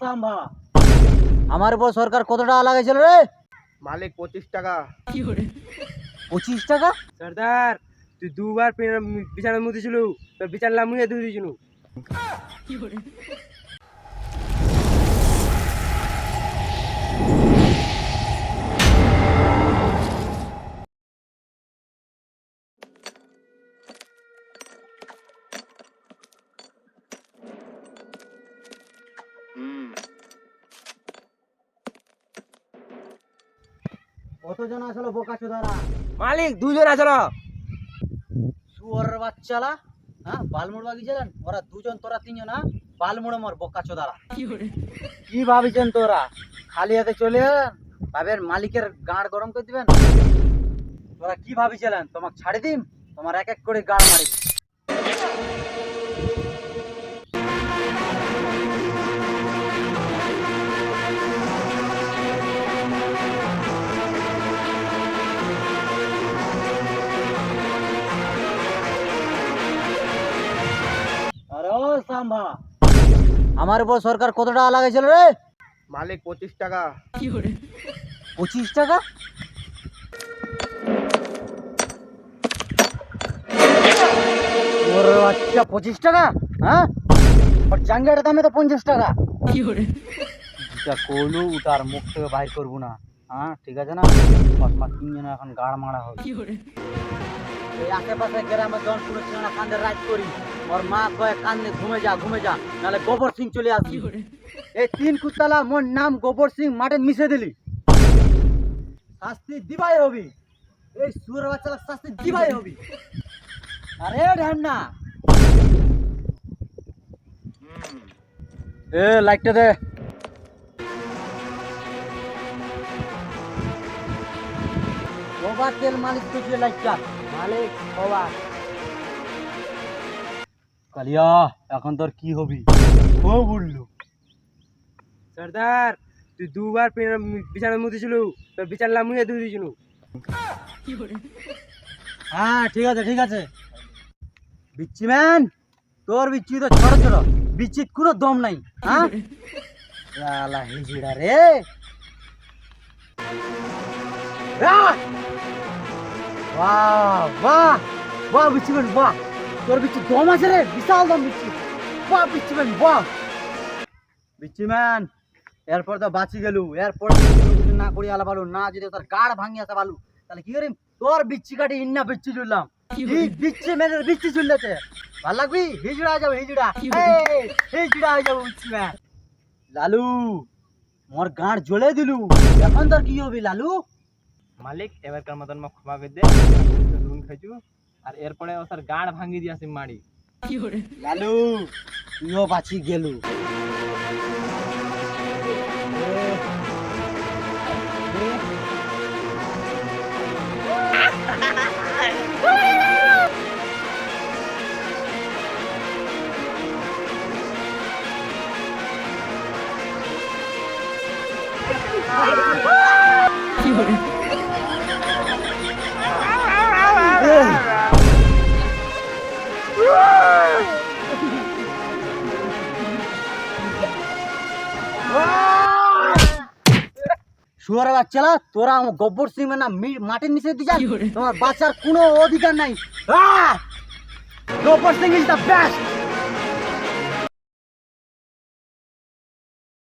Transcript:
সাম্ভা আমার উপর সরকার কত টাকা লাগাইছিল রে? মালিক পঁচিশ টাকা। পঁচিশ টাকা? সর্দার তুই দুবার পে- বিছানার মধ্যে ছিল তোর বিছানা মুয়ে ধুয়ে দিয়েছিল কতজন আসলো বোকা চোদারা? মালিক দুজন আসলো। শুয়োর বাচ্চালা হ্যাঁ বালমুড় বাগিয়েছিলেন ওরা দুজন তোরা তিনজন হ্যাঁ? বালমুড়ে মর বোকা চোদারা। কি ভাবিছেন তোরা? খালি হাতে চলে? ভাবেন মালিকের গাঁড় গরম করে দিবেন? তোরা কি ভাবিছিলেন? তোমাকে ছাড়ি দিম? তোমার এক এক করে গাড় মারি। দিম। আরে ও সাম্ভা আমার উপর সরকার কত টাকা লাগাইছিল রে? মালিক পঁচিশ টাকা। পঁচিশ টাকা? ওর আচ্ছা পঁচিশ টাকা? হ্যাঁ? আর জাঙ্গিয়াটার দামে তো পঞ্চাশ টাকা। যেটা করলু আর মুখ থেকে বাইর করব না। হ্যাঁ ঠিক আছে না? কসমা তিনজনে এখন গাড় মারা হবে। এই আশেপাশে গ্রামে জন শুনেছিল না কান্দে রাত করি। ওর মা কয়ে কান্দে ঘুমে যা ঘুমে যা নাহলে গোবর সিং চলে আসবি। এই তিন কুত্তালা মোর নাম গোবর সিং মাঠে মিশে দিলি। শাস্তি দিবাই হবি। এই সুরের বাচ্চারা শাস্তি দিবাই হবি। আরে ঢ্যামনা। এ লাইটটা দে। তেল মালিক কালিয়া এখন তোর কি হবি? ও বলল। সর্দার তুই দুবার পে- বিছানার মধ্যে ছিল তোর বিছানা মুয়ে ধুয়ে দিয়েছিল। হ্যাঁ ঠিক আছে ঠিক আছে। বিচ্ছি ম্যান তোর বিচ্ছি তো ছোট ছোট। বিচ্ছিত কোনো দম নাই হ্যাঁ? লালা হিজড়া রে! বাহ বাহ বাহ বিচ্ছি ম্যান বাহ। তোর বিচ্ছি দম আছে রে বিশাল দম বিচ্ছি। বাহ বিচ্ছি ম্যান বাহ। বিচ্ছি ম্যান এরপর তো বাঁচি গেলু এরপর যদি না করি আলা পালু না যদি তোর গাড় ভাঙি আসা পালু তাহলে কি করিম? তোর বিচ্ছি কাটি ইন্না বিচ্ছি এই বিচ্ছি মেরে বিচ্ছি চুললেছে ভালো লাগবি? হিজড়া যাব হিজড়া। হিজড়া হয়ে যাব বিচ্ছি ম্যান লালু মোর গাঁড় জ্বলে দিলু। এখন তোর কি হবি লালু? মালিক এবারকার মতন মোক ক্ষমা করে দে নুন খাইছু আর এরপরে ওর গাড় ভাঙি দিয়াছি মাড়ি লালু তুইও বাঁচি গেলু শুয়ার বাচ্চালা তোরা আমার গব্বর সিং না মাটির নিচে দিয়ে যাস। তোমার বাচ্চার কোনো অধিকার নাই! Gabbar Singh is the best